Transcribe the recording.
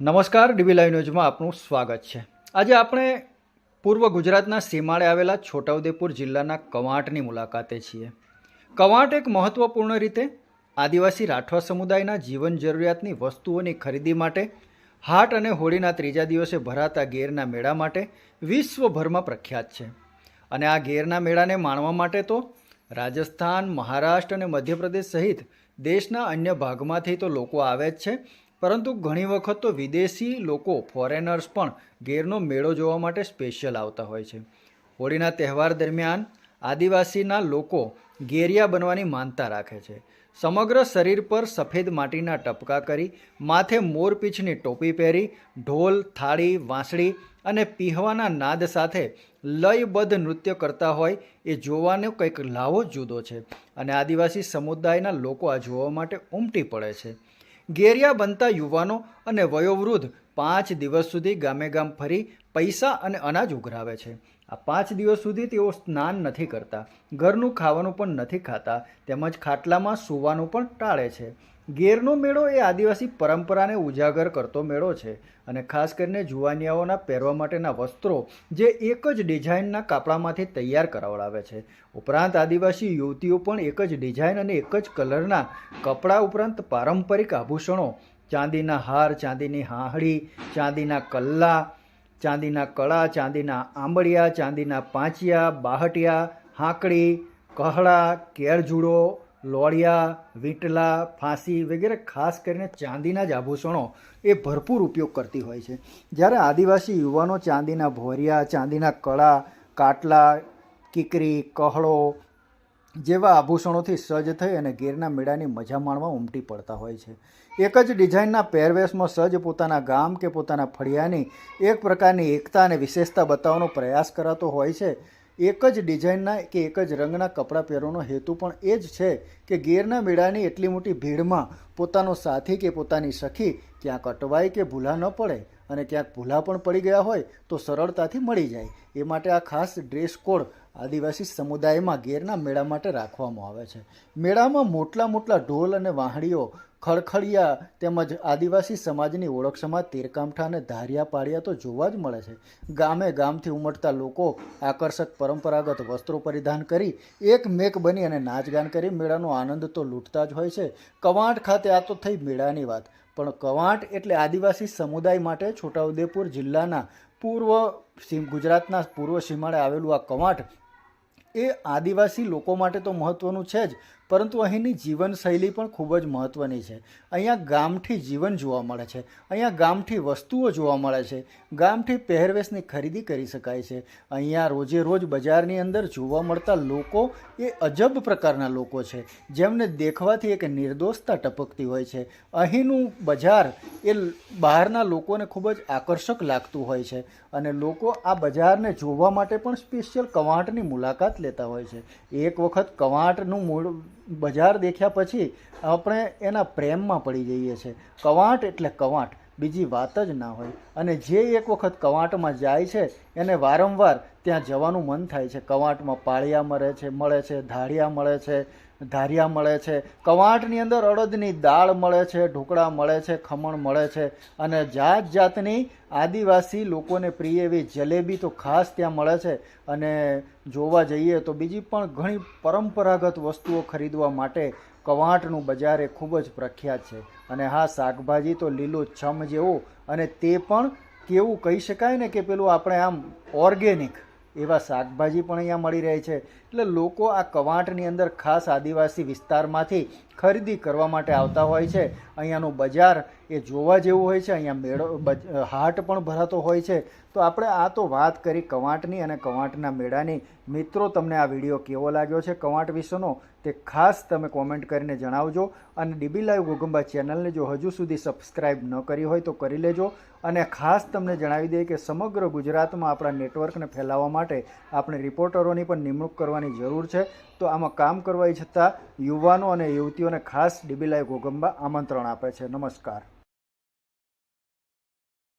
નમસ્કાર, dB live ન્યૂઝમાં આપનું સ્વાગત છે. આજે આપણે પૂર્વ ગુજરાતના સીમાડે આવેલા છોટાઉદેપુર જિલ્લાના કવાંટની મુલાકાતે છીએ. કવાંટ એક મહત્વપૂર્ણ રીતે આદિવાસી રાઠવા સમુદાયના જીવન જરૂરિયાતની વસ્તુઓની ખરીદી માટે, હાટ અને હોળીના ત્રીજા દિવસે ભરાતા ગેરના મેળા માટે વિશ્વભરમાં પ્રખ્યાત છે. અને આ ગેરના મેળાને માણવા માટે તો રાજસ્થાન, મહારાષ્ટ્ર અને મધ્યપ્રદેશ સહિત દેશના અન્ય ભાગમાંથી તો લોકો આવે જ છે. પરંતુ ઘણી વખત તો વિદેશી લોકો ફોરેનર્સ પણ ગેરનો મેળો જોવા માટે સ્પેશિયલ આવતા હોય છે. હોળીના તહેવાર દરમિયાન આદિવાસીના લોકો ગેરિયા બનવાની માનતા રાખે છે. સમગ્ર શરીર પર સફેદ માટીના ટપકા કરી, માથે મોરપીંછની ટોપી પહેરી, ઢોલ, થાળી, વાંસળી અને પીહવાના નાદ સાથે લયબદ્ધ નૃત્ય કરતા હોય એ જોવાનો કંઈક લાવો જુદો છે અને આદિવાસી સમુદાયના લોકો આ જોવા માટે ઉમટી પડે છે. ગેરિયા બનતા યુવાનો અને વયોવૃદ્ધ પાંચ દિવસ સુધી ગામે ગામ ફરી પૈસા અને અનાજ ઉઘરાવે છે. આ પાંચ દિવસ સુધી તેઓ સ્નાન નથી કરતા, ઘરનું ખાવાનું પણ નથી ખાતા, તેમજ ખાટલામાં સૂવાનું પણ ટાળે છે. ગેરનો મેળો એ આદિવાસી પરંપરાને ઉજાગર કરતો મેળો છે અને ખાસ કરીને જુવાનિયાઓના પહેરવા માટેના વસ્ત્રો જે એક જ ડિઝાઇનના કાપડામાંથી તૈયાર કરાવડાવે છે. ઉપરાંત આદિવાસી યુવતીઓ પણ એક જ ડિઝાઇન અને એક જ કલરના કપડાં ઉપરાંત પારંપરિક આભૂષણો ચાંદીના હાર, ચાંદીની હાંહળી, ચાંદીના કલ્લા, ચાંદીના કળા, ચાંદીના આંબળિયા, ચાંદીના પાંચિયા, બાહટિયા હાંકડી કહળા કેળજુડો લોળિયા, વીંટલા, ફાંસી વગેરે ખાસ કરીને ચાંદીના જ આભૂષણો એ ભરપૂર ઉપયોગ કરતી હોય છે. જ્યારે આદિવાસી યુવાનો ચાંદીના ભોરિયા, ચાંદીના કળા, કાટલા, કીકરી, કહળો જેવા આભૂષણોથી સજ્જ થઈ અને ગીરના મેળાની મજા માણવા ઉમટી પડતા હોય છે. એક જ ડિઝાઇનના પહેરવેશમાં સજ્જ પોતાના ગામ કે પોતાના ફળિયાની એક પ્રકારની એકતા અને વિશેષતા બતાવવાનો પ્રયાસ કરાતો હોય છે. એક જ ડિઝાઇનના કે એક જ રંગના કપડાં પહેરવાનો હેતુ પણ એ જ છે કે ગીરના મેળાની એટલી મોટી ભીડમાં પોતાનો સાથી કે પોતાની સખી ક્યાંક અટવાય કે ભૂલા ન પડે અને ક્યાંક ભૂલા પણ પડી ગયા હોય તો સરળતાથી મળી જાય. એ માટે આ ખાસ ડ્રેસ કોડ આદિવાસી સમુદાયમાં ગેરના મેળા માટે રાખવામાં આવે છે. મેળામાં મોટલા મોટલા ઢોલ અને વાહડીઓ ખડખડિયા તેમજ આદિવાસી સમાજની ઓળખસમાં તીરકામઠા અને ધારિયા પાડિયા તો જોવા જ મળે છે. ગામે ગામથી ઉમટતા લોકો આકર્ષક પરંપરાગત વસ્ત્રો પરિધાન કરી એક મેક બની અને નાચગાન કરી મેળાનો આનંદ તો લૂંટતા જ હોય છે. કવાંટ ખાતે આ તો થઈ મેળાની વાત. પણ કવાંટ એટલે આદિવાસી સમુદાય માટે છોટાઉદેપુર જિલ્લાના પૂર્વ ગુજરાતના પૂર્વ સીમાડે આવેલું આ કવાંટ એ આદિવાસી લોકો માટે તો મહત્ત્વનું છે જ. પરંતુ અહીંની જીવનશૈલી પણ ખૂબ જ મહત્ત્વની છે. અહીંયા ગામઠી જીવન જોવા મળે છે. અહીંયા ગામઠી વસ્તુઓ જોવા મળે છે. ગામઠી પહેરવેશની ખરીદી કરી શકાય છે. અહીંયા રોજે રોજ બજારની અંદર જોવા મળતા લોકો એ અજબ પ્રકારના લોકો છે. જેમને દેખવાથી એક નિર્દોષતા ટપકતી હોય છે. અહીંનું બજાર એ બહારના લોકોને ખૂબ જ આકર્ષક લાગતું હોય છે અને લોકો આ બજારને જોવા માટે પણ સ્પેશિયલ કવાંટની મુલાકાત લેતા હોય છે. એક વખત કવાંટનું મૂળ બજાર દેખ્યા પછી આપણે એના પ્રેમમાં પડી જઈએ છીએ. કવાંટ એટલે કવાંટ, બીજી વાત જ ના હોય. અને જે એક વખત કવાંટમાં જાય છે, એને વારંવાર ત્યાં જવાનું મન થાય છે. કવાંટમાં પાળિયા મળે છે મળે છે ધાડિયા મળે છે ધારિયા મળે છે, કવાંટની અંદર અડદની દાળ મળે છે, ઢોકળા મળે છે, ખમણ મળે છે અને જાત જાતની આદિવાસી લોકોને પ્રિય એવી જલેબી તો ખાસ ત્યાં મળે છે અને જોવા જઈએ તો બીજી પણ ઘણી પરંપરાગત વસ્તુઓ ખરીદવા માટે કવાંટનું બજાર એ ખૂબ જ પ્રખ્યાત છે. અને હા, શાકભાજી તો લીલું છમ જેવું અને તે પણ કેવું કહી શકાય ને કે પેલું આપણે આમ ઓર્ગેનિક એવા શાકભાજી પણ અહીંયા મળી રહે છે. એટલે લોકો આ કવાંટની અંદર ખાસ આદિવાસી વિસ્તારમાંથી ખરીદી કરવા માટે આવતા હોય છે. અહીંયાનું બજાર એ જોવા જેવું હોય છે. અહીંયા મેળો હાટ પણ ભરાતો હોય છે. તો આપણે આ તો વાત કરી કવાંટની અને કવાંટના મેળાની. મિત્રો, તમને આ વીડિયો કેવો લાગ્યો છે કવાંટ વિશેનો? તે ખાસ તમે કોમેન્ટ કરીને જણાવજો. અને ડીબી લાઈવ ગોગંબા ચેનલને જો હજુ સુધી સબસ્ક્રાઈબ ન કરી હોય તો કરી લેજો. અને ખાસ તમને જણાવી દઈએ કે સમગ્ર ગુજરાતમાં આપણા નેટવર્કને ફેલાવવા માટે આપણે રિપોર્ટરોની પણ નિમણૂક કરવાની જરૂર છે. તો આમાં કામ કરવા છતાં યુવાનો અને યુવતીઓને ખાસ ડીબી લાઈવ ગોગંબા આમંત્રણ આપે છે. નમસ્કાર.